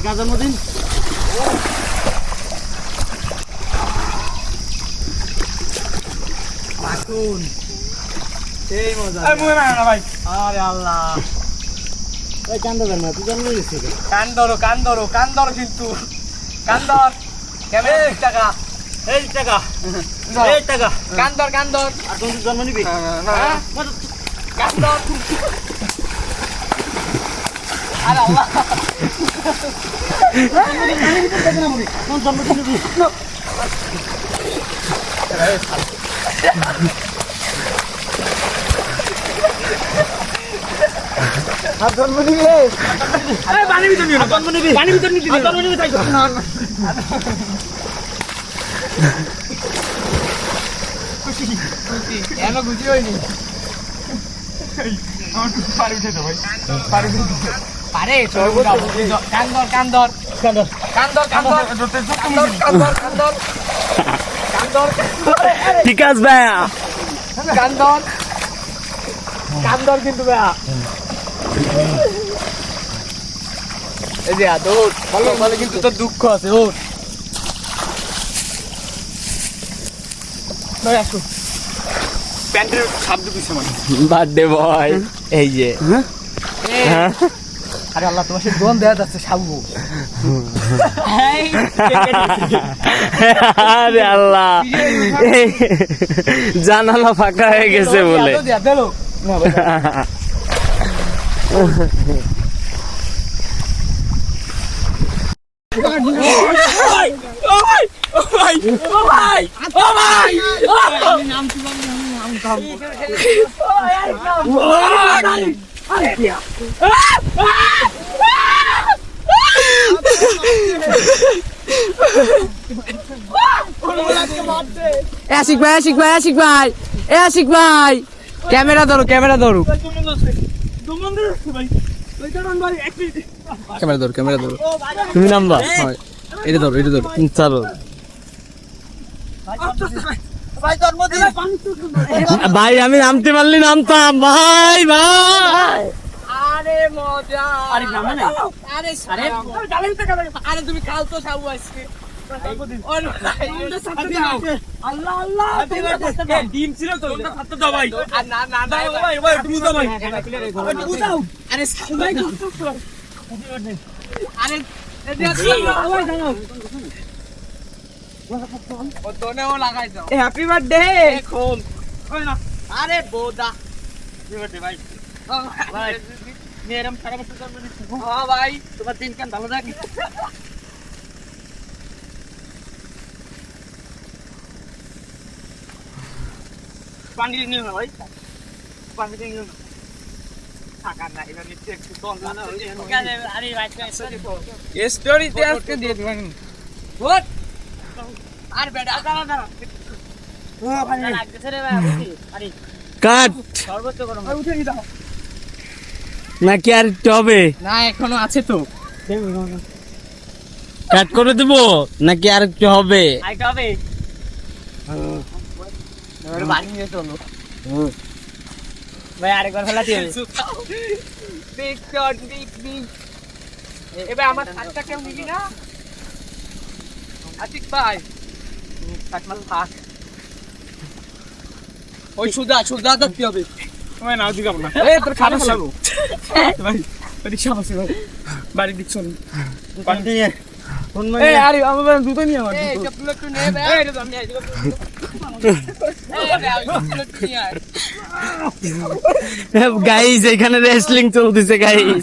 আজকে কার জন্মদিন এই মজা। আরে কান্দর জন্ম দিছিস কান্দর কান্দর কিন্তু। কান্দর। কেমন? টাকা এই টাকা এই টাকা। কান্দর কান্দর। জন্ম নিবি? হ্যাঁ, হ্যাঁ, হ্যাঁ। কান্দর। আর জন্ম নিবি রে আরে পানি ভিতর নিবি জন্ম নিবি পানি ভিতর নিবি জন্ম নিবি তাই না খুশি খুশি এন গুজি হইনি আমার পারি উঠে তো ভাই পারি উঠে কান ধর কান ধর কান ধর কান ধর কান ধর কান ধর কান ধর ঠিক আছে ভাইয়া। কান ধর কান ধর কিন্তু ভাইয়া। এই যে আদর। ভালো ভালো কিন্তু তোর দুঃখ আছে ও ভাই আসো। প্যান্টের শব্দ দিছে মানে। বার্থডে বয় এই যে। হ্যাঁ? আরে আল্লাহ তোমার সাথে দোন দেয়া যাচ্ছে সাবু আরে আল্লাহ জানালা ফাঁকা হয়ে গেছে বলে আশিক ভাই আশিক ভাই আশিক ভাই এ আশিক ভাই। ক্যামেরা ধরো ক্যামেরা ধরো। ক্যামেরা ধরো ক্যামেরা ধরো। তুমি নামবা। হয় এটা ধরো এটা ধরো। চলো। ভাই আমি নামতে পারলি নামতাম ভাই ভাই। আরে মজা। আরে নামে না। আরে আরে আরে তুমি খাও তো সাবু আজকে। আল্লাহ আল্লাহ ডিম ছিল তো খাতে ভাই। না না না ভাই ভাই। ভাই আরে আরে ও দোনেও লাগাই দাও হ্যাপি বার্থডে এখন আরে বোদা। ভাই। ভাই। মেয়েরাম সারা বছর হ্যাঁ ভাই তোমার দিন কান ভালো থাকে পানি নিও না ভাই। পানি নিও না। এবার নিচে একটু দল না আরে ভাই স্টোরিতে আজকে দিয়ে দিবেন। আর বেটা দাঁড়া দাঁড়া লাগতেছে রে ভাই আরে কাট। সর্বোচ্চ গরম উঠে দাও নাকি আর একটু হবে? না এখনও আছে তো। কাট করে দেবো? নাকি আর একটু হবে? হবে? ভাই আরেকবার ফেলাতে হবে। বিগ শট বিগ বিগ এবার আমার হাতটা কেউ নিবি না? আতিক ভাই। থাকমাল থাক। ওই সুদা সুদা দাঁত কি হবে? তোমায় নাও দিগাব না। এই তোর খাবার খাব ভাই রিক্সা আছে ভাই। বাড়ি দিচ্ছ না। পান্তি এই আরে আমার জুতো নিয়ে আমার এই চপ্পল একটু নে। ভাই এই আমি আই দিগাব গাইজ এখানে রেসলিং চলতেছে গাইজ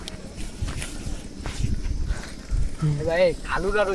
এবার এই কালু গালু